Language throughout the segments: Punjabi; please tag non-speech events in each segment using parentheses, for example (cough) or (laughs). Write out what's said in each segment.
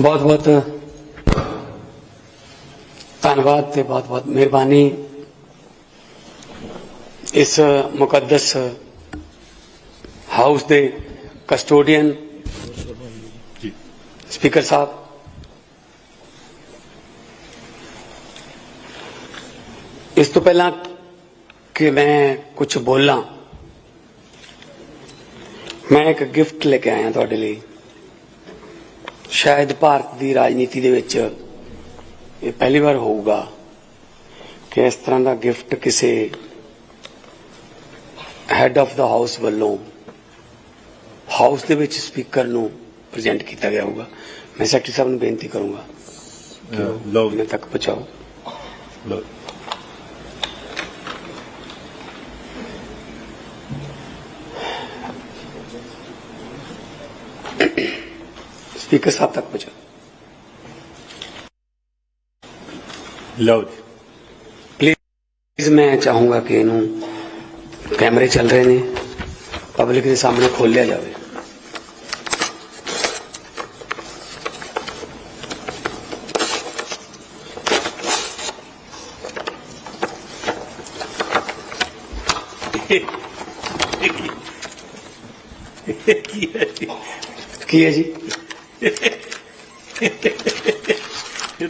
ਬਹੁਤ ਬਹੁਤ ਧੰਨਵਾਦ ਤੇ ਬਹੁਤ ਬਹੁਤ ਮਿਹਰਬਾਨੀ ਇਸ ਮੁਕੱਦਸ ਹਾਊਸ ਦੇ ਕਸਟੋਡੀਅਨ ਸਪੀਕਰ ਸਾਹਿਬ। ਇਸ ਤੋਂ ਪਹਿਲਾਂ ਕਿ ਮੈਂ ਕੁਝ ਬੋਲਾਂ, ਮੈਂ ਇੱਕ ਗਿਫਟ ਲੈ ਕੇ ਆਇਆ ਤੁਹਾਡੇ ਲਈ। ਸ਼ਾਇਦ ਭਾਰਤ ਦੀ ਰਾਜਨੀਤੀ ਦੇ ਵਿੱਚ ਇਹ ਪਹਿਲੀ ਵਾਰ ਹੋਊਗਾ ਕਿ ਇਸ ਤਰ੍ਹਾਂ ਦਾ ਗਿਫਟ ਕਿਸੇ ਹੈੱਡ ਆਫ ਦਾ ਹਾਊਸ ਵੱਲੋਂ ਹਾਊਸ ਦੇ ਵਿੱਚ ਸਪੀਕਰ ਨੂੰ ਪ੍ਰੈਜ਼ੈਂਟ ਕੀਤਾ ਗਿਆ ਹੋਊਗਾ। ਮੈਂ ਸੈਕਟਰੀ ਸਾਹਿਬ ਨੂੰ ਬੇਨਤੀ ਕਰੂੰਗਾ ਉਹਨਾਂ ਤੱਕ ਪਹੁੰਚਾਓ। ਸਪੀਕਰ ਸਾਹਿਬ ਤੱਕ ਪਹੁੰਚਾਓ ਲਓ ਜੀ। ਪਲੀਜ਼ ਮੈਂ ਚਾਹੂੰਗਾ ਕਿ ਇਹਨੂੰ ਕੈਮਰੇ ਚੱਲ ਰਹੇ ਨੇ। ਪਬਲਿਕ ਦੇ ਸਾਹਮਣੇ ਖੋਲਿਆ ਜਾਵੇ। (laughs) ਕੀ ਹੈ ਜੀ? ਕੀ ਹੈ ਜੀ ਇਹ ਤਾਂ ਲਾ-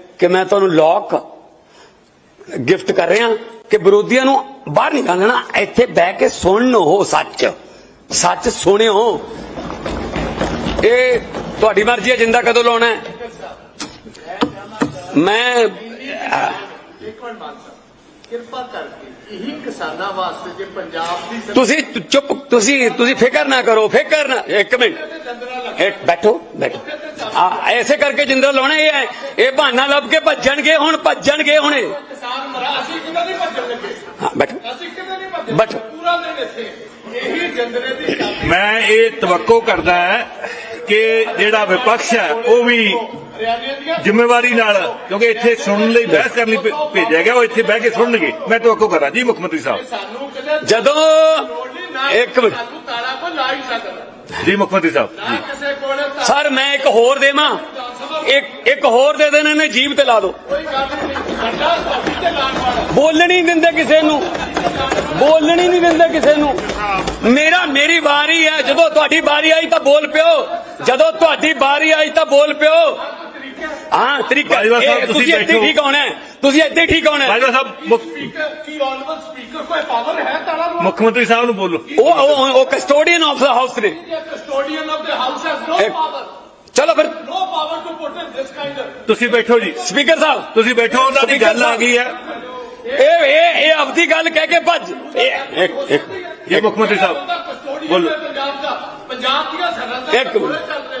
ਕਿ ਮੈਂ ਤੁਹਾਨੂੰ ਲੋਕ ਗਿਫਟ ਕਰ ਰਿਹਾ ਕਿ ਵਿਰੋਧੀਆਂ ਨੂੰ ਬਾਹਰ ਨਿਕਾਲਣਾ ਇੱਥੇ ਬਹਿ ਕੇ ਸੁਣੋ ਸੱਚ। ਸੱਚ ਸੁਣਿਓ। ਇਹ ਤੁਹਾਡੀ ਮਰਜ਼ੀ ਹੈ ਜਿੰਦਾ ਕਦੋਂ ਲਾਉਣਾ ਹੈ। ਮੈਂ ਅਹ, ਇੱਕ ਮਿੰਟ ਮਾਨ ਸਾਹਿਬ। ਕਿਰਪਾ ਕਰਕੇ ਇਹੀ ਕਿਸਾਨਾਂ ਵਾਸਤੇ ਜੇ ਪੰਜਾਬ ਦੀ ਤੁਸੀਂ ਚੁੱਪ ਤੁਸੀਂ ਤੁਸੀਂ ਫਿਕਰ ਨਾ ਕਰੋ ਫਿਕਰ ਨਾ ਇੱਕ ਮਿੰਟ। ਇੱਕ ਬੈਠੋ ਬੈਠੋ। ਆ ਐਸੇ ਕਰਕੇ ਜਿੰਦਰ ਲਾਉਣਾ ਇਹ ਹੈ ਇਹ ਬਹਾਨਾ ਲੱਭ ਕੇ ਭੱਜਣਗੇ ਹੁਣ ਭੱਜਣਗੇ ਹੁਣ ਇਹ। ਕਿਸਾਨ ਮਰਾ ਅਸੀਂ ਕਿਦਾਂ ਨਹੀਂ ਭੱਜਣ ਲੱਗੇ? ਹਾਂ ਬੈਠੋ। ਅਸੀਂ ਕਿਦਾਂ ਨਹੀਂ ਭੱਜਣ ਬੈਠੋ। ਪੂਰਾ ਦਿਨ ਇੱਥੇ। ਇਹੀ ਜੰਦਰੇ ਦੀ ਚਾਬੀ ਮੈਂ ਇਹ ਤਵੱਕੋ ਕਰਦਾ ਹੈ ਕਿ ਜਿਹੜਾ ਵਿਪਕਸ਼ ਹੈ ਉਹ ਵੀ ਜ਼ਿੰਮੇਵਾਰੀ ਨਾਲ ਕਿਉਂਕਿ ਇੱਥੇ ਸੁਣਨ ਲਈ ਬਹਿਸ ਕਰਨ ਭੇਜਿਆ ਗਿਆ ਉਹ ਇੱਥੇ ਬਹਿ ਕੇ ਸੁਣਨਗੇ। ਮੈਂ ਤਵੱਕੋ ਕਰਾਂ ਜੀ ਮੁੱਖ ਮੰਤਰੀ ਸਾਹਿਬ। ਜਦੋਂ ਇੱਕ ਮਿੰਟ ਸਾਨੂੰ ਤਾਲਾ ਕੋ ਲਾ ਹੀ ਸਕਦਾ ਜੀ ਮੁੱਖ ਮੰਤਰੀ ਸਾਹਿਬ ਤਾਂ ਸਰ ਮੈਂ ਇੱਕ ਹੋਰ ਦੇਵਾਂ। ਇੱਕ ਇੱਕ ਹੋਰ ਦੇ ਦੇਣ ਇਹਨੇ ਜੀਬ ਤੇ ਲਾ ਤੇ ਵਾਲਾ ਬੋਲਣ ਦਿੰਦੇ ਕਿਸੇ ਨੂੰ। ਬੋਲਣ ਨਹੀਂ ਦਿੰਦੇ ਕਿਸੇ ਨੂੰ। ਮੇਰਾ ਮੇਰੀ ਵਾਰੀ ਹੈ। ਜਦੋਂ ਤੁਹਾਡੀ ਵਾਰੀ ਆਈ ਤਾਂ ਬੋਲ ਪਿਓ। ਜਦੋਂ ਤੁਹਾਡੀ ਵਾਰੀ ਆਈ ਤਾਂ ਬੋਲ ਪਿਓ। ਹਾਂ ਤਰੀਕਾ ਤੁਸੀਂ ਇੱਥੇ। ਠੀਕ ਹੋਣਾ ਤੁਸੀਂ ਇੱਥੇ ਠੀਕ ਹੋਣਾ ਹੈ। ਬਾਜਵਾ ਸਾਹਿਬ ਕੀ ਆਨਰੇਬਲ ਸਪੀਕਰ ਕੋਈ ਪਾਵਰ ਹੈ ਨੂੰ ਮੁੱਖ ਮੰਤਰੀ ਸਾਹਿਬ ਨੂੰ ਬੋਲੋ। ਉਹ ਉਹ- ਉਹ ਕਸਟੋਡੀਅਨ ਆਫ ਦਾ ਹਾਊਸ ਨੇ। Custodian of the house has no ਇੱਕ- ਪਾਵਰ ਚਲੋ ਫਿਰ। No power to put in this kind of ਤੁਸੀਂ ਬੈਠੋ ਜੀ। ਸਪੀਕਰ ਸਾਹਿਬ। ਤੁਸੀਂ ਬੈਠੋ ਉਹਨਾਂ ਦੀ ਗੱਲ ਆ ਗਈ ਹੈ। ਇਹ ਇਹ ਇਹ ਆਪਦੀ ਗੱਲ ਕਹਿ ਕੇ ਭੱਜ। ਇਹ ਇੱਕ ਇੱਕ ਇਹ ਮੁੱਖ ਮੰਤਰੀ ਸਾਹਿਬ ਉਹਦਾ ਕਸਟੋਡੀਅਨ ਬੋਲੋ। ਹੈ ਪੰਜਾਬ ਦਾ ਪੰਜਾਬ ਦੀਆਂ ਸਰਹੱਦਾਂ ਇੱਕ ਤੇ ਮਿੰਟ। ਗੋਲੇ ਚੱਲ ਰਹੇ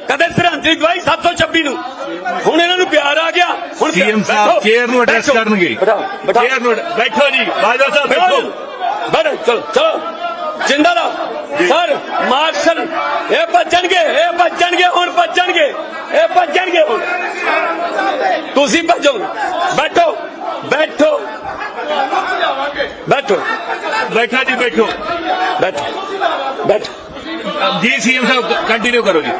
ਕਦੇ ਸ਼ਰਧਾਂਜਲੀ ਦਵਾਈ 726 ਨੂੰ। ਹੁਣ ਇਹਨਾਂ ਨੂੰ ਪਿਆਰ ਆ ਗਿਆ। ਹੁਣ ਸੀਐਮ ਸਾਹਿਬ ਚੇਅਰ ਨੂੰ ਐਡਰੈਸ ਕਰਨਗੇ। ਚੇਅਰ ਨੂੰ ਬੈਠੋ ਜੀ। ਬਾਜਵਾ ਸਾਹਿਬ ਬੈਠੋ। ਬੈਠੋ। ਚਲੋ ਚਲੋ। ਜਿੰਦਾ ਲਾ ਸਰ ਮਾਰਸ਼ਲ ਇਹ ਭੱਜਣਗੇ ਇਹ ਭੱਜਣਗੇ ਹੁਣ ਭੱਜਣਗੇ। ਇਹ ਭੱਜਣਗੇ ਹੁਣ। ਤੁਸੀਂ ਭੱਜੋ। ਬੈਠੋ। ਬੈਠੋ। ਬੈਠੋ। ਬੈਠਾ ਜੀ ਬੈਠੋ। ਬੈਠੋ। ਬੈਠੋ। ਜੀ ਸੀਐਮ ਸਾਹਿਬ ਕੰਟੀਨਿਊ ਕਰੋ ਜੀ।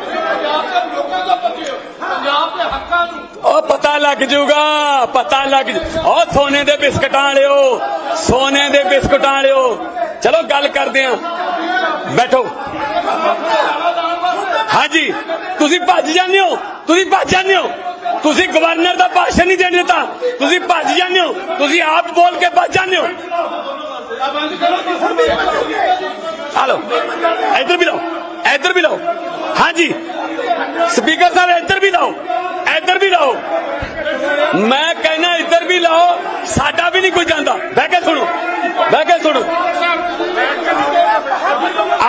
ਉਹ ਪਤਾ ਲੱਗ ਜੂਗਾ, ਪਤਾ ਲੱਗ ਉਹ ਸੋਨੇ ਦੇ ਬਿਸਕਟਾਂ ਵਾਲਿਓ, ਸੋਨੇ ਦੇ ਬਿਸਕਟਾਂ ਵਾਲਿਓ। ਚਲੋ ਗੱਲ ਕਰਦੇ ਆਂ। ਬੈਠੋ। ਹਾਂਜੀ, ਤੁਸੀਂ ਭੱਜ ਜਾਂਦੇ ਹੋ, ਤੁਸੀਂ ਭੱਜ ਜਾਂਦੇ ਹੋ। ਤੁਸੀਂ ਗਵਰਨਰ ਦਾ ਭਾਸ਼ਣ ਨਹੀਂ ਦੇਣ ਦਿੱਤਾ। ਤੁਸੀਂ ਭੱਜ ਜਾਂਦੇ ਹੋ, ਤੁਸੀਂ ਆਪ ਬੋਲ ਕੇ ਭੱਜ ਜਾਂਦੇ ਹੋ। ਹਲੋ ਇੱਧਰ ਵੀ ਲਓ ਇੱਧਰ ਵੀ ਲਓ ਹਾਂਜੀ ਸਪੀਕਰ ਸਾਹਿਬ ਇੱਧਰ ਵੀ ਲਾਓ ਇੱਧਰ ਵੀ ਲਾਓ ਮੈਂ ਕਹਿੰਦਾ ਇੱਧਰ ਵੀ ਲਾਓ ਸਾਡਾ ਵੀ ਨਹੀਂ ਕੋਈ ਜਾਂਦਾ ਬਹਿ ਕੇ ਸੁਣੋ ਬਹਿ ਕੇ ਸੁਣੋ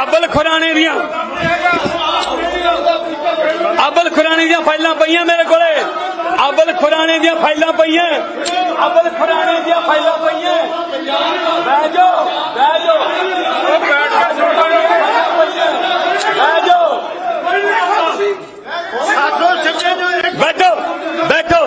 ਅਬਲ ਖੁਰਾਣੇ ਦੀਆਂ ਅਬਲ ਖੁਰਾਣੇ ਦੀਆਂ ਫਾਈਲਾਂ ਪਈਆਂ ਮੇਰੇ ਕੋਲੇ ਅਬਲ ਖੁਰਾਣੇ ਦੀਆਂ ਫਾਈਲਾਂ ਪਈਆਂ ਅਬਲ ਖੁਰਾਣੇ ਦੀਆਂ ਫਾਈਲਾਂ ਪਈਆਂ ਬਹਿ ਜਾਓ ਬਹਿ ਜਾਓ ਬਹਿ ਜਾਓ ਸਾਥੋਂ ਸਿੱਧੇ ਨੂੰ ਇੱਕ ਬੈਠੋ ਬੈਠੋ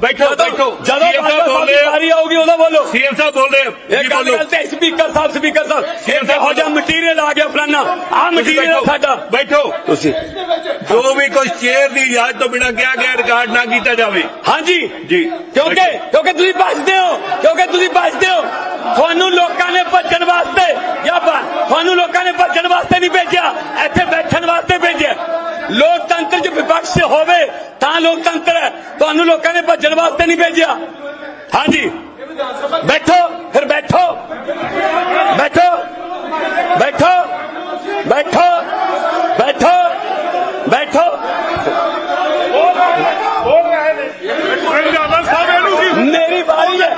ਬੈਠੋ ਬੈਠੋ। ਜਦੋਂ ਸੀਐਮ ਸਾਹਿਬ ਆ। ਵਾਰੀ ਆਊਗੀ ਉਦੋਂ ਬੋਲੋ। ਸੀਐਮ ਸਾਹਿਬ ਬੋਲ ਰਹੇ ਆ। ਇਹ ਜੀ ਗੱਲ ਗੱਲ ਤੇ ਸਪੀਕਰ ਸਾਹਿਬ ਸਪੀਕਰ ਸਾਹਿਬ। ਸੀਐਮ ਸਾਹਿਬ ਇਹੋ ਜਿਹਾ ਮਟੀਰੀਅਲ ਆ ਗਿਆ ਫਲਾਨਾ। ਆ ਮਟੀਰੀਅਲ ਸਾਡਾ। ਬੈਠੋ। ਤੁਸੀਂ। ਜੋ ਵੀ ਕੋਈ ਚੇਅਰ ਦੀ ਇਜਾਜ਼ਤ ਤੋਂ ਬਿਨਾਂ ਕਿਹਾ ਗਿਆ ਰਿਕਾਰਡ ਨਾ ਕੀਤਾ ਜਾਵੇ। ਹਾਂਜੀ। ਜੀ। ਕਿਉਂਕਿ ਕਿਉਂਕਿ ਤੁਸੀਂ ਭੱਜਦੇ ਹੋ। ਕਿਉਂਕਿ ਤੁਸੀਂ ਭੱਜਦੇ ਹੋ। ਤੁਹਾਨੂੰ ਲੋਕਾਂ ਨੇ ਭੱਜਣ ਵਾਸਤੇ ਜਾਂ ਭਾ- ਤੁਹਾਨੂੰ ਲੋਕਾਂ ਨੇ ਭੱਜਣ ਵਾਸਤੇ ਨਹੀਂ ਭੇਜਿਆ ਇੱਥੇ ਬੈਠਣ ਵਾਸਤੇ ਭੇਜਿਆ ਲੋਕਤੰਤਰ 'ਚ ਵਿਪਕਸ਼ ਹੋਵੇ ਤਾਂ ਲੋਕਤੰਤਰ ਹੈ ਤੁਹਾਨੂੰ ਲੋਕਾਂ ਨੇ ਭੱਜਣ ਵਾਸਤੇ ਨਹੀਂ ਭੇਜਿਆ। ਹਾਂਜੀ। ਬੈਠੋ ਫਿਰ ਬੈਠੋ। ਬੈਠੋ। ਬੈਠੋ। ਬੈਠੋ। ਬੈਠੋ। ਬੈਠੋ। ਮੇਰੀ ਵਾਰੀ ਹੈ।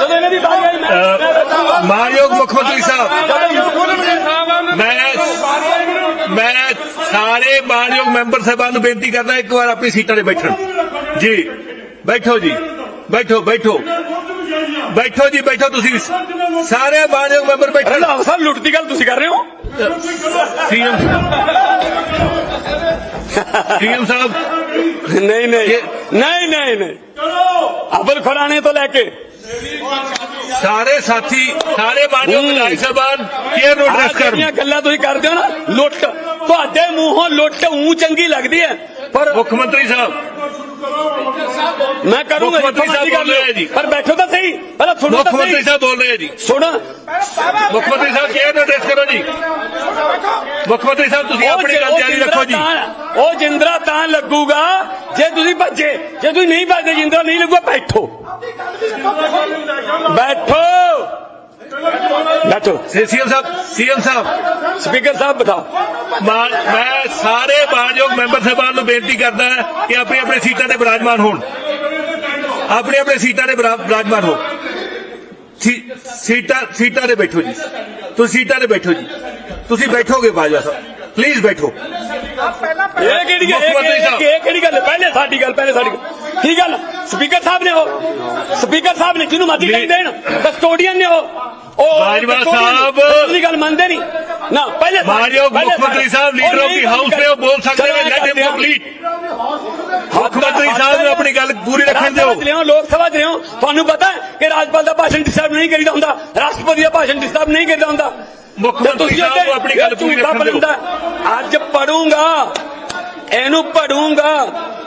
ਜਦੋਂ ਇਹਨਾਂ ਦੀ ਵਾਰੀ ਆਈ ਮੈਂ- ਮੈਂ ਬੈਠੂੰਗਾ। ਮਾਨਯੋਗ ਮੁੱਖ ਮੰਤਰੀ ਸਾਹਿਬ ਮੈਂ ਮੈਂ ਸਾਰੇ ਮਾਨਯੋਗ ਮੈਂਬਰ ਸਾਹਿਬਾਨ ਨੂੰ ਬੇਨਤੀ ਕਰਦਾ ਇੱਕ ਵਾਰ ਆਪਣੀ ਸੀਟਾਂ ਤੇ ਬੈਠਣ। ਜੀ ਬੈਠੋ ਜੀ ਬੈਠੋ ਬੈਠੋ ਬੈਠੋ ਜੀ ਬੈਠੋ ਤੁਸੀਂ ਸਾਰੇ ਮਾਨਯੋਗ ਮੈਂਬਰ ਬੈਠਣ ਰੰਧਾਵਾ ਸਾਹਿਬ ਲੁੱਟ ਦੀ ਗੱਲ ਤੁਸੀਂ ਕਰ ਰਹੇ ਹੋ ਸੀਐਮ ਸੀਐਮ ਸਾਹਿਬ ਨਹੀਂ ਨਹੀਂ ਨਹੀਂ ਨਹੀਂ ਨਹੀਂ ਅਬਲ ਖੁਰਾਣੇ ਤੋਂ ਲੈ ਕੇ ਸਾਰੇ ਸਾਥੀ ਸਾਰੇ ਮਾਨਯੋਗ ਵਿਧਾਇਕ ਸਾਹਿਬਾਨ ਚੇਅਰ ਨੂੰ ਆਹ ਐਡਰੈਸ ਕਰਨ ਜਿਹੜੀਆਂ ਗੱਲਾਂ ਤੁਸੀਂ ਕਰਦੇ ਹੋ ਨਾ ਲੁੱਟ ਤੁਹਾਡੇ ਮੂੰਹੋਂ ਲੁੱਟ ਉਂ ਚੰਗੀ ਲੱਗਦੀ ਹੈ ਪਰ ਮੁੱਖ ਮੰਤਰੀ ਸਾਹਿਬ ਮੈਂ ਕਰੂੰਗਾ ਮੁੱਖ ਮੰਤਰੀ ਸਾਹਿਬ। ਬੋਲ ਰਹੇ ਜੀ। ਪਰ ਬੈਠੋ ਤਾਂ ਸਹੀ ਪਹਿਲਾਂ ਸੁਣੋ ਮੁੱਖ ਤਾਂ ਮੰਤਰੀ ਸਹੀ। ਸਾਹਿਬ ਬੋਲ ਰਹੇ ਆ ਜੀ। ਸੁਣ। ਮੁੱਖ ਮੰਤਰੀ ਸਾਹਿਬ ਚੇਅਰ ਨੂੰ ਐਡਰੈਸ ਕਰੋ ਜੀ? ਮੁੱਖ ਮੰਤਰੀ ਸਾਹਿਬ ਤੁਸੀਂ ਉਹ ਆਪਣੀ ਜਿ- ਗੱਲ ਜਾਰੀ ਜਿੰਦਰਾ ਰੱਖੋ ਜੀ। ਤਾਂ- ਉਹ ਜਿੰਦਰਾ ਤਾਂ ਲੱਗੂਗਾ ਜੇ ਤੁਸੀਂ ਭੱਜੇ ਜੇ ਤੁਸੀਂ ਨਹੀਂ ਭੱਜਦੇ ਜਿੰਦਰਾ ਨਹੀਂ ਲੱਗੂਗਾ ਬੈਠੋ। ਬੈਠੋ। ਬੈਠੋ ਸੀਐਮ ਸਾਹਿਬ ਸੀਐਮ ਸਾਹਿਬ। ਸਪੀਕਰ ਸਾਹਿਬ ਬਤਾਓ ਮੈਂ ਸਾਰੇ ਮਾਨਯੋਗ ਮੈਂਬਰ ਸਾਹਿਬਾਨ ਨੂੰ ਬੇਨਤੀ ਕਰਦਾ ਕਿ ਆਪਣੀ ਆਪਣੀ ਸੀਟਾਂ ਤੇ ਬਿਰਾਜਮਾਨ ਹੋਣ। ਆਪਣੀ ਆਪਣੀ ਸੀਟਾਂ ਤੇ ਬਿਰਾ- ਬਿਰਾਜਮਾਨ ਹੋ ਸੀ- ਸੀਟਾਂ ਸੀਟਾਂ ਤੇ ਬੈਠੋ ਜੀ। ਤੁਸੀਂ ਸੀਟਾਂ ਤੇ ਬੈਠੋ ਜੀ। ਤੁਸੀਂ ਬੈਠੋਗੇ ਬਾਜਵਾ ਸਾਹਿਬ। ਪਲੀਜ਼ ਬੈਠੋ। ਇਹ ਕਿਹੜੀ ਗੱਲ ਮੁੱਖ ਮੰਤਰੀ ਸਾਹਿਬ। ਇਹ ਇਹ ਕਿਹੜੀ ਗੱਲ? ਹੈ? ਪਹਿਲੇ ਸਾਡੀ ਗੱਲ ਪਹਿਲੇ ਸਾਡੀ ਗੱਲ। ਕੀ ਗੱਲ? ਸਪੀਕਰ ਸਾਹਿਬ ਨੇ ਉਹ। ਸਪੀਕਰ ਸਾਹਿਬ ਨੇ ਜਿਹਨੂੰ ਮਰਜ਼ੀ ਕਹੀ ਦੇਣ ਕਸਟੋਡੀਅਨ ਨੇ ਉਹ। ਉਹ ਬਾਜਵਾ ਸਾਹਿਬ। ਦੀ ਗੱਲ ਮੰਨਦੇ ਨਹੀਂ। ਨਾ ਪਹਿਲੇ ਮਾਨਯੋਗ ਮੁੱਖ ਮੰਤਰੀ ਸਾਹਿਬ। ਲੀਡਰ ਆਫ ਦੀ ਹਾਊਸ ਨੇ ਉਹ ਬੋਲ ਸਕਦੇ ਨੇ ਲੈਟ ਹਿਮ ਕੰਪਲੀਟ ਮੁੱਖ ਮੰਤਰੀ ਸਾਹਿਬ ਨੂੰ ਆਪਣੀ ਗੱਲ ਪੂਰੀ ਰੱਖਣ ਦਿਓ। ਲੋਕ ਸਭਾ ਚ ਲਿਆਓ ਤੁਹਾਨੂੰ ਪਤਾ ਕਿ ਰਾਜਪਾਲ ਦਾ ਭਾਸ਼ਣ ਡਿਸਟਰਬ ਨਹੀਂ ਕਰੀਦਾ ਹੁੰਦਾ। ਰਾਸ਼ਟਰਪਤੀ ਦਾ ਭਾਸ਼ਣ ਡਿਸਟਰਬ ਨਹੀਂ ਕਰੀਦਾ ਹੁੰਦਾ। ਮੁੱਖ ਮੰਤਰੀ ਸਾਹਿਬ ਆਪਣੀ ਗੱਲ ਪੂਰੀ ਰੱਖਣ ਦਿਓ। ਅੱਜ ਪੜੂੰਗਾ। ਇਹਨੂੰ ਪੜੂੰਗਾ।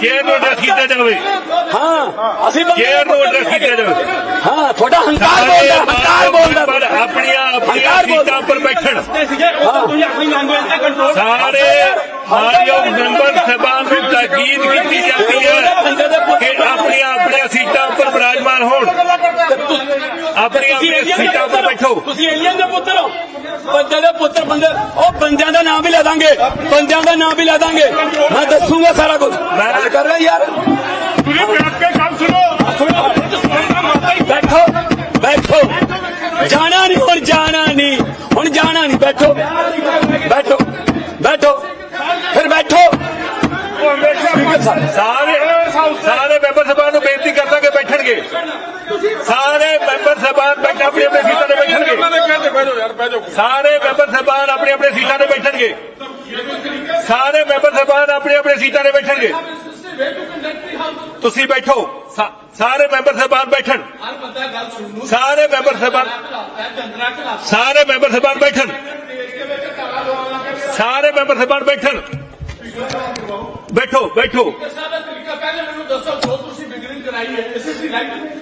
chair ਨੂੰ ਐਡਰੈਸ ਕੀਤਾ ਜਾਵੇ ਹਾਂ ਅਸੀਂ ਚੇਅਰ ਨੂੰ ਐਡਰੈਸ ਕੀਤਾ ਜਾਵੇ ਹਾਂ ਤੁਹਾਡਾ ਹੰਕਾਰ ਬੋਲਦਾ ਹੰਕਾਰ ਬੋਲਦਾ। ਮੈਂਬਰ ਆਪਣੀਆਂ ਆਪਣੀਆਂ। ਸੀਟਾਂ ਉੱਪਰ ਬੈਠਣ। ਸਾਰੇ ਮਾਨਯੋਗ ਮੈਂਬਰ ਸਭਾ ਨੂੰ ਤਾਕੀਦ ਕੀਤੀ ਜਾਂਦੀ ਹੈ ਕਿ ਆਪਣੀਆਂ ਆਪਣੀਆਂ ਸੀਟਾਂ ਉੱਪਰ ਵਿਰਾਜਮਾਨ ਹੋਣ ਆਪਣੀਆਂ ਸੀਟਾਂ ਉੱਪਰ ਬੈਠੋ। ਤੁਸੀਂ ਏਲੀਅਨ ਦੇ ਪੁੱਤਰ ਹੋ। ਬੰਦੇ ਦੇ ਪੁੱਤਰ ਬੰਦੇ ਉਹ ਬੰਦਿਆਂ ਦਾ ਨਾਮ ਵੀ ਲੈ ਦਾਂਗੇ। ਬੰਦਿਆਂ ਦਾ ਨਾਮ ਵੀ ਲੈ ਦਾਂਗੇ। ਮੈਂ ਦੱਸੂਗਾ ਸਾਰਾ ਕੁਝ। ਮੈਂ ਗੱਲ ਕਰ ਰਿਹਾ ਯਾਰ। ਤੁਸੀਂ ਬੈਠ ਕੇ ਗੱਲ ਸੁਣੋ। ਸੁਣੋ। ਬੈਠੋ। ਬੈਠੋ। ਜਾਣਾ ਨਹੀਂ ਹੁਣ ਜਾਣਾ ਨਹੀਂ। ਹੁਣ ਜਾਣਾ ਨਹੀਂ। ਬੈਠੋ। ਬੈਠੋ। ਬੈਠੋ। ਫਿਰ ਬੈਠੋ। ਸਾਰੇ ਸਾਰੇ ਮੈਂਬਰ ਸਭਾ ਨੂੰ ਬੇਨਤੀ ਕਰਦਾ ਕਿ ਬੈਠਣਗੇ। ਸਾਰੇ ਮੈਂਬਰ ਸਭਾ ਬੈਠ ਆਪਣੀ ਆਪਣੀ ਸੀਟਾਂ ਤੇ ਬੈਠਣਗੇ ਸਾਰੇ ਮੈਂਬਰ ਸਭਾ ਆਪਣੀ ਆਪਣੀ ਸੀਟਾਂ ਤੇ ਬੈਠਣਗੇ ਸਾਰੇ ਮੈਂਬਰ ਸਭਾ ਆਪਣੀ ਆਪਣੀ ਸੀਟਾਂ ਤੇ ਬੈਠਣਗੇ ਤੁਸੀਂ ਬੈਠੋ ਸਾ- ਸਾਰੇ ਮੈਂਬਰ ਸਭਾ ਬੈਠਣ ਸਾਰੇ ਮੈਂਬਰ ਸਭਾ ਸਾਰੇ ਮੈਂਬਰ ਸਭਾ ਬੈਠਣ ਸਾਰੇ ਮੈਂਬਰ ਸਭਾ ਬੈਠਣ ਬੈਠੋ ਬੈਠੋ ਸਾਡਾ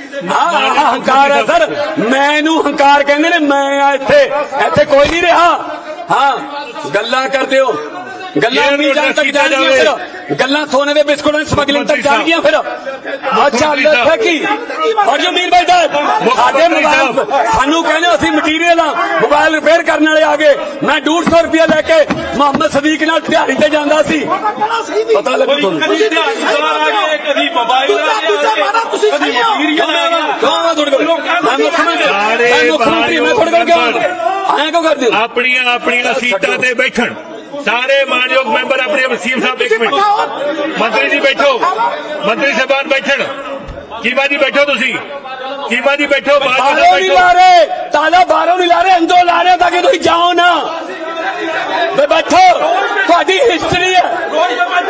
ਹੰਕਾਰ ਹੈ ਸਰ। ਮੈਨੂੰ ਹੰਕਾਰ ਕਹਿੰਦੇ ਨੇ ਮੈਂ ਆ ਇੱਥੇ। ਇੱਥੇ ਕੋਈ ਨਹੀਂ ਰਿਹਾ। ਹਾਂ ਗੱਲਾਂ ਕਰਦੇ ਹੋ। ਗੱਲਾਂ ਇਹ ਨਹੀਂ ਜਾਣ ਤੱਕ ਕੀਤਾ ਜਾਣਗੀਆਂ ਫਿਰ। ਗੱਲਾਂ ਸੋਨੇ ਦੇ ਬਿਸਕੁਟਾਂ ਦੀ ਸਮਗਲਿੰਗ ਤੱਕ ਮੁੱਖ ਮੰਤਰੀ ਜਾਣਗੀਆਂ ਫਿਰ। ਅੱਛਾ ਮੰਤਰੀ ਸਾਹਿਬ। ਲੱਖਾ ਕੀ ਔਰ ਜੋ ਮੀਰ ਭਾਈ ਸਾਹਿਬ ਸਾਡੇ ਮੰਤਰੀ ਮੋਬਾਈਲ ਸਾਹਿਬ। ਸਾਨੂੰ ਕਹਿੰਦੇ ਅਸੀਂ ਮਟੀਰੀਅਲ ਆ। ਮੋਬਾਈਲ ਰਿਪੇਅਰ ਕਰਨ ਵਾਲੇ ਆ ਗਏ। ਮੈਂ 150 ਰੁਪਏ ਲੈ ਕੇ ਮੁਹੰਮਦ ਸਦੀਕ ਨਾਲ ਦਿਹਾੜੀ ਤੇ ਜਾਂਦਾ ਸੀ। ਪਤਾ ਲੱਗੂ ਤੁਹਾਨੂੰ। ਕਦੀ ਧਿਆਨ ਆ ਗਏ ਕਦੀ ਮੋਬਾਈਲ ਆ ਗਿਆ ਤੁਸੀਂ ਕਦੀ ਮਟੀਰੀਅਲ ਆ ਗਿਆ ਕਿਉਂ ਮੈਂ ਤੁਹਾਡੇ ਕੋਲ ਮੈਂ ਮੁੱਖ ਮੰਤਰੀ ਸਾਰੇ ਮੈਂ ਮੁੱਖ ਮੰਤਰੀ ਮੈਂ ਤੁਹਾਡੇ ਕੋਲ ਕਿਉਂ ਆਇਆ ਕਿਉਂ ਕਰਦੇ ਹੋ? ਆਪਣੀਆਂ ਆਪਣੀਆਂ ਸੀਟਾਂ ਤੇ ਬੈਠਣ। ਸਾਰੇ ਮਾਨਯੋਗ ਮੈਂਬਰ ਆਪਣੇ ਸੀਐਮ ਸਾਹਿਬ ਇੱਕ ਮਿੰਟ। ਮੰਤਰੀ ਜੀ ਬੈਠੋ। ਮੰਤਰੀ ਸਾਹਿਬਾਨ ਬੈਠਣ। ਚੀਮਾ ਜੀ ਬੈਠੋ ਤੁਸੀਂ। ਚੀਮਾ ਜੀ ਬੈਠੋ ਬਾਹਰੋਂ ਨਹੀਂ ਲਾ ਰਹੇ ਤਾਲਾ ਬਾਹਰੋਂ ਨਹੀਂ ਲਾ ਰਹੇ ਅੰਦਰੋਂ ਲਾ ਰਹੇ ਤਾਂ ਕਿ ਤੁਸੀਂ ਜਾਓ ਨਾ। ਵੇ ਬੈਠੋ ਤੁਹਾਡੀ ਹਿਸਟਰੀ ਹੈ।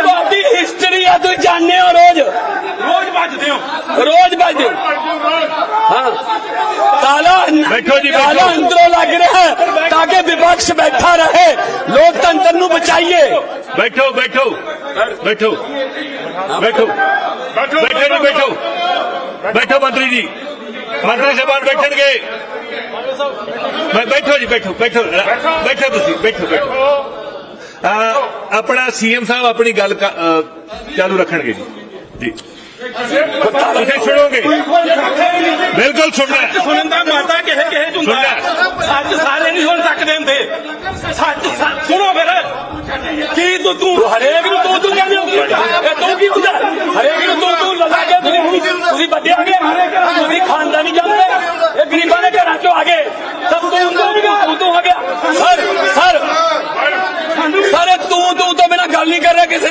ਤੁਹਾਡੀ ਹਿਸਟਰੀ ਹੈ ਤੁਸੀਂ ਜਾਣਦੇ ਹੋ ਰੋਜ਼। ਰੋਜ਼ ਵੱਜਦੇ ਹੋ ਰੋਜ਼ ਵੱਜਦੇ ਹਾਂ। ਤਾਲਾ ਬੈਠੋ ਜੀ, ਬੈਠੋ। ਤਾਲਾ ਅੰਦਰੋਂ ਲੱਗ ਰਿਹਾ ਹੈ ਤਾਂ ਕਿ ਵਿਪਕਸ਼ ਬੈਠਾ ਰਹੇ। ਲੋਕਤੰਤਰ ਨੂੰ ਬਚਾਈਏ। ਬੈਠੋ ਬੈਠੋ। ਬੈਠੋ। ਬੈਠੋ। ਬੈਠੋ ਬੈਠੋ। ਬੈਠੋ ਮੰਤਰੀ ਜੀ। ਮੰਤਰੀ ਸਾਹਿਬਾਨ ਬੈਠਣਗੇ। ਬੈਠੋ ਜੀ, ਬੈਠੋ ਬੈਠੋ ਬੈਠੋ ਤੁਸੀਂ, ਬੈਠੋ ਬੈਠੋ। ਅਹ, ਆਪਣਾ ਸੀਐਮ ਸਾਹਿਬ ਆਪਣੀ ਗੱਲ ਚਾਲੂ ਰੱਖਣਗੇ ਜੀ। ਜੀ। ਤੁਸੀਂ ਸੁਣੋਗੇ ਬਿਲਕੁਲ ਸੁਣਨਾ ਹੈ। ਸੁਣਨ ਦਾ ਮਾਤਾ ਕਿਸੇ ਕਿਸੇ ਚ ਹੁੰਦਾ ਹੈ। ਸੱਚ ਸਾਰੇ ਨਹੀਂ ਸੁਣ ਸਕਦੇ ਹੁੰਦੇ ਸੱਚ ਸੱਚ ਸੁਣੋ ਫਿਰ ਕੀ ਤੂੰ ਤੂੰ ਹਰੇਕ ਨੂੰ ਤੂੰ ਤੂੰ ਕਹਿੰਦੇ ਹੋ ਇਹ ਤੂੰ ਕੀ ਹੁੰਦਾ ਹਰੇਕ ਨੂੰ ਤੂੰ ਤੂੰ ਲਗਾ ਕੇ ਤੁਸੀਂ ਤੁਸੀਂ ਵੱਡੇ ਆ ਗਏ ਤੁਸੀਂ ਖਾਨਦਾਨੀ ਜਾਂਦੇ ਇਹ ਗਰੀਬਾਂ ਦੇ ਘਰਾਂ ਚੋਂ ਆ ਗਏ ਸਭ ਤੋਂ ਤੂੰ ਤੂੰ ਤੂੰ ਆ ਗਿਆ ਸਰ ਸਰ ਸਾਰੇ ਤੂੰ ਤੂੰ ਤੋਂ ਬਿਨਾ ਗੱਲ ਨਹੀਂ ਕਰ ਰਿਹਾ ਕਿਸੇ ਨਾਲ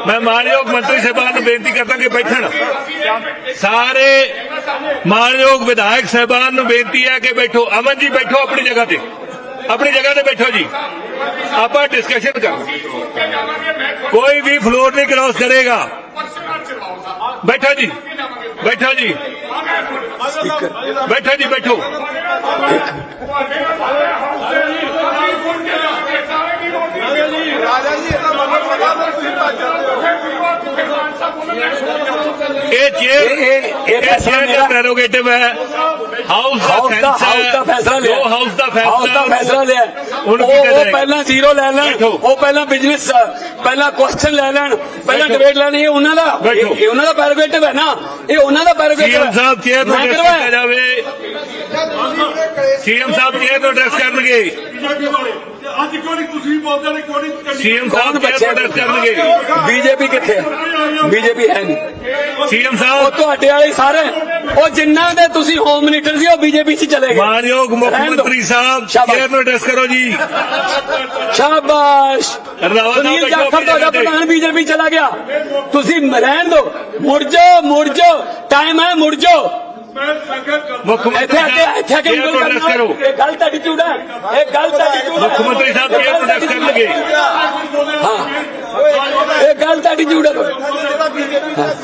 ਮੈਂ ਮਾਨਯੋਗ ਮੰਤਰੀ ਸਾਹਿਬਾਨ ਨੂੰ ਬੇਨਤੀ ਕਰਦਾ ਕਿ ਬੈਠਣ। ਸਾਰੇ ਮਾਨਯੋਗ ਵਿਧਾਇਕ ਸਾਹਿਬਾਨ ਨੂੰ ਬੇਨਤੀ ਹੈ ਕਿ ਬੈਠੋ। ਅਮਨ ਜੀ, ਬੈਠੋ ਆਪਣੀ ਜਗ੍ਹਾ ਤੇ। ਆਪਣੀ ਜਗ੍ਹਾ ਤੇ ਬੈਠੋ ਜੀ। ਆਪਾਂ ਡਿਸਕਸ਼ਨ ਕਰ ਕੋਈ ਵੀ ਫਲੋਰ ਨਹੀਂ ਕ੍ਰਾਸ ਕਰੇਗਾ। ਬੈਠੋ ਜੀ। ਬੈਠੋ ਜੀ। ਬੈਠੋ ਜੀ, ਬੈਠੋ ਰਾਜਾ ਜੀ ਇਹਦਾ ਮਤਲਬ ਪਤਾ ਨਹੀਂ ਤੁਸੀਂ ਭੱਜ ਜਾਂਦੇ ਹੋ ਇਹ ਚੇਅਰ ਇਹ- ਫੈਸਲਾ ਮੇਰਾ- ਪ੍ਰੈਰੋਗੇਟਿਵ ਹੈ। ਹਾਊਸ ਦਾ ਹਾਊਸ ਦਾ ਫੈਸਲਾ ਲਿਆ। ਜੋ ਹਾਊਸ ਦਾ ਫੈਸਲਾ ਹਾਊਸ ਦਾ ਫੈਸਲਾ ਲਿਆ। ਉਹ ਕੀਤਾ ਉਹ ਜਾਏਗਾ। ਪਹਿਲਾਂ ਜ਼ੀਰੋ ਲੈ ਲੈਣ। ਉਹ ਪਹਿਲਾਂ ਬਿਜ਼ਨਸ ਪਹਿਲਾਂ ਕੁਐਸਚਨ ਲੈ ਲੈਣ। ਪਹਿਲਾਂ। ਡਿਬੇਟ ਲੈਣੀ ਇਹ ਉਹਨਾਂ ਦਾ। ਇਹ ਉਹਨਾਂ ਦਾ ਪੈਰੋਗੇਟਿਵ ਹੈ ਨਾ। ਇਹ ਉਹਨਾਂ ਦਾ ਪੈਰੋਗੇਟਿਵ ਸੀਐਮ ਸਾਹਿਬ ਚੇਅਰ ਨੂੰ ਜਾਵੇ। ਸੀਐਮ ਸਾਹਿਬ ਚੇਅਰ ਨੂੰ ਐਡਰੈਸ ਕਰਨਗੇ। ਅੱਜ ਕਿਉਂ ਨਹੀਂ ਤੁਸੀਂ ਬੋਲਦੇ ਨੇ ਕਿਉਂ ਨਹੀਂ ਸੀਐਮ ਸਾਹਿਬ ਬੱਚਿਆ ਨੂੰ? ਐਡਰੈਸ ਕਰਨਗੇ। ਬੀਜੇਪੀ ਕਿੱਥੇ ਹੈ ਬੀਜੇਪੀ ਹੈ ਨਹੀਂ। ਸੀਐਮ ਉਹ ਸਾਹਿਬ ਤੁਹਾਡੇ ਵਾਲੇ ਸਾਰੇ। ਉਹ ਜਿੰਨਾਂ ਦੇ ਤੁਸੀਂ ਹੋਮ ਮਿਨਿਸਟਰ ਸੀ ਉਹ ਬੀਜੇਪੀ 'ਚ ਚਲੇ ਗਏ। ਮਾਨਯੋਗ ਮੁੱਖ। ਮੰਤਰੀ ਸਾਹਿਬ। ਚੇਅਰ ਨੂੰ ਐਡਰੈਸ ਕਰੋ ਜੀ? ਸ਼ਾਬਾਸ਼। ਸੁਨੀਲ ਜਾਖੜ ਤੁਹਾਡਾ ਤੇ। ਪ੍ਰਧਾਨ ਬੀਜੇਪੀ ਚਲਾ ਗਿਆ। ਤੁਸੀਂ ਰਹਿਣ ਦਿਓ ਮੁੜ ਜਾਓ ਮੁੜ ਜਾਓ। ਟਾਈਮ ਹੈ ਮੁੜ ਜਾਓ। ਮੁੱਖ ਮੰਤਰੀ ਇੱਥੇ ਆ ਕੇ ਇੱਥੇ ਆ ਕੇ ਉਂਗਲ ਕਰਨਾ ਕਰੋ। ਇਹ ਗੱਲ ਤੁਹਾਡੀ ਝੂਠ ਹੈ। ਇਹ ਗੱਲ ਤੁਹਾਡੀ ਝੂਠ ਹੈ। ਮੁੱਖ ਮੰਤਰੀ ਸਾਹਿਬ ਨੂੰ ਐਡਰੈਸ ਕਰਨਗੇ। ਇਹ ਗੱਲ ਤੁਹਾਡੀ ਝੂਠ ਹੈ।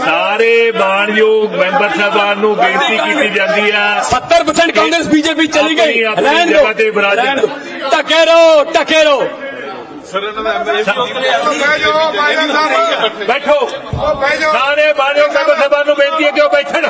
ਸਾਰੇ ਮਾਨਯੋਗ ਮੈਂਬਰ ਸਾਹਿਬਾਨ ਨੂੰ ਬੇਨਤੀ ਕੀਤੀ ਜਾਂਦੀ ਹੈ 70% ਕਾਂਗਰਸ ਬੀਜੇਪੀ ਚਲੀ ਗਈ। ਆਪਣੀ- ਆਪਣੀ ਰਹਿਣ ਜਗ੍ਹਾ ਤੇ ਦਿਓ। ਵਿਰਾਜਣ। ਰਹਿਣ ਦਿਓ। ਟਕੇ ਰਹੋ ਟਕੇ ਰਹੋ। ਬੈਠੋ। ਸਾਰੇ ਮਾਨਯੋਗ ਮੈਂਬਰ ਸਾਹਿਬਾਨ ਨੂੰ ਬੇਨਤੀ ਹੈ ਕਿ ਉਹ ਬੈਠਣ।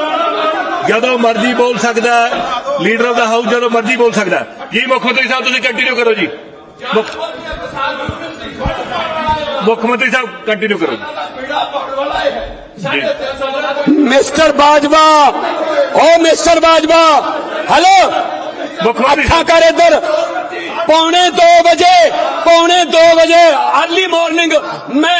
ਜਦੋਂ ਮਰਜ਼ੀ ਬੋਲ ਸਕਦਾ ਲੀਡਰ ਆਫ ਦਾ ਹਾਊਸ ਜਦੋਂ ਮਰਜ਼ੀ ਬੋਲ ਸਕਦਾ। ਹੈ। ਜੀ ਮੁੱਖ ਮੰਤਰੀ ਸਾਹਿਬ ਤੁਸੀਂ ਕੰਟੀਨਿਊ ਕਰੋ ਜੀ। ਮੁੱਖ ਮੁੱਖ ਮੰਤਰੀ ਸਾਹਿਬ ਕੰਟੀਨਿਊ ਕਰੋ ਜੀ। ਪੀੜਾ ਪਕੜ ਵਾਲਾ ਹੈ ਸਾਡੇ 300 ਦਾ ਮਿਸਟਰ ਬਾਜਵਾ ਓ ਮਿਸਟਰ ਬਾਜਵਾ ਹੈਲੋ। ਮੁੱਖ ਮੰਤਰੀ ਅੱਖਾਂ ਸਾਹਿਬ ਕਰ ਇੱਧਰ। ਪੌਣੇ 2 ਵਜੇ ਪੌਣੇ 2 ਵਜੇ ਅਰਲੀ ਮਾਰਨਿੰਗ ਮੈਂ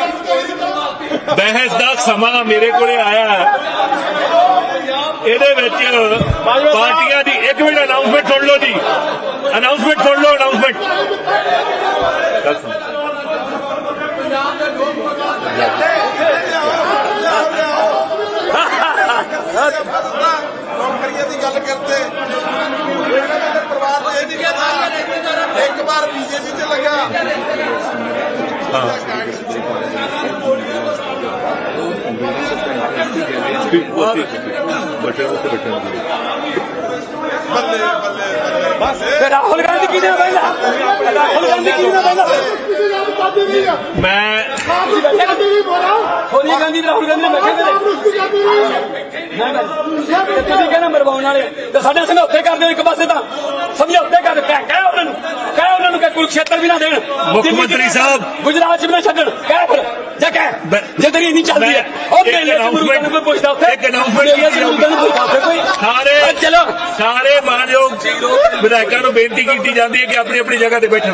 ਬਹਿਸ ਦਾ ਸਮਾਂ ਮੇਰੇ ਕੋਲੇ ਆਇਆ ਹੈ। ਇਹਦੇ ਵਿੱਚ ਪਾਰਟੀਆਂ ਦੀ ਇੱਕ ਮਿੰਟ ਅਨਾਉਂਸਮੈਂਟ ਸੁਣ ਲਓ ਜੀ। ਅਨਾਉਂਸਮੈਂਟ ਸੁਣ ਲਓ ਅਨਾਉਂਸਮੈਂਟ ਨੌਕਰੀਆਂ ਦੀ ਗੱਲ ਕਰਦੇ ਦੇ ਨਹੀਂ ਇੱਕ ਵਾਰ ਬੀਜੇਪੀ ਚ ਲੱਗਾ ਬੱਲੇ ਬੱਲੇ ਬੱਲੇ। ਤੇ ਰਾਹੁਲ ਗਾਂਧੀ ਕਿਹਨੇ ਬੈਠਾ ਰਾਹੁਲ ਮੈਂ ਸੋਨੀਆ ਗਾਂਧੀ ਤੇ ਰਾਹੁਲ ਗਾਂਧੀ ਨੇ ਬੈਠੇ ਕਿਤੇ ਤੇ। ਤੁਸੀਂ ਕਹਿੰਦੇ ਮਰਵਾਉਣ ਵਾਲੇ? ਤੇ ਸਾਡੇ ਸਮਝੌਤੇ ਕਰ ਦਿਓ ਇੱਕ ਪਾਸੇ ਤਾਂ। ਸਮਝੌਤੇ ਕਰ ਕਹਿ ਕਹਿ ਉਹਨਾਂ ਨੂੰ। ਕਹਿ ਉਹਨਾਂ ਨੂੰ ਕਿ ਕੁਰੂਕਸ਼ੇਤਰ ਵੀ ਨਾ ਦੇਣ। ਮੁੱਖ ਦਿੱਲੀ ਚ ਮੰਤਰੀ ਵੀ ਨਾ- ਸਾਹਿਬ। ਗੁਜਰਾਤ ਚ ਵੀ ਨਾ ਛੱਡਣ। ਕਹਿ ਫਿਰ ਜਾ ਕਹਿ ਮੈਂ- ਜੇ ਤੇਰੀ ਨਹੀਂ ਚੱਲਦੀ ਹੈ ਮੈਂ- ਉਹ ਇੱਕ ਮੇਲੇ ਚ ਮੁਰਗਾਂ ਨੂੰ ਕੋਈ ਪੁੱਛਦਾ ਉੱਥੇ ਇੱਕ ਕੋਈ। ਸਾਰੇ ਚਲੋ। ਸਾਰੇ ਮਾਨਯੋਗ ਵਿਧਾਇਕਾਂ ਨੂੰ ਬੇਨਤੀ ਕੀਤੀ ਜਾਂਦੀ ਹੈ ਕਿ ਆਪਣੀ ਆਪਣੀ ਜਗ੍ਹਾ ਤੇ ਬੈਠਣ।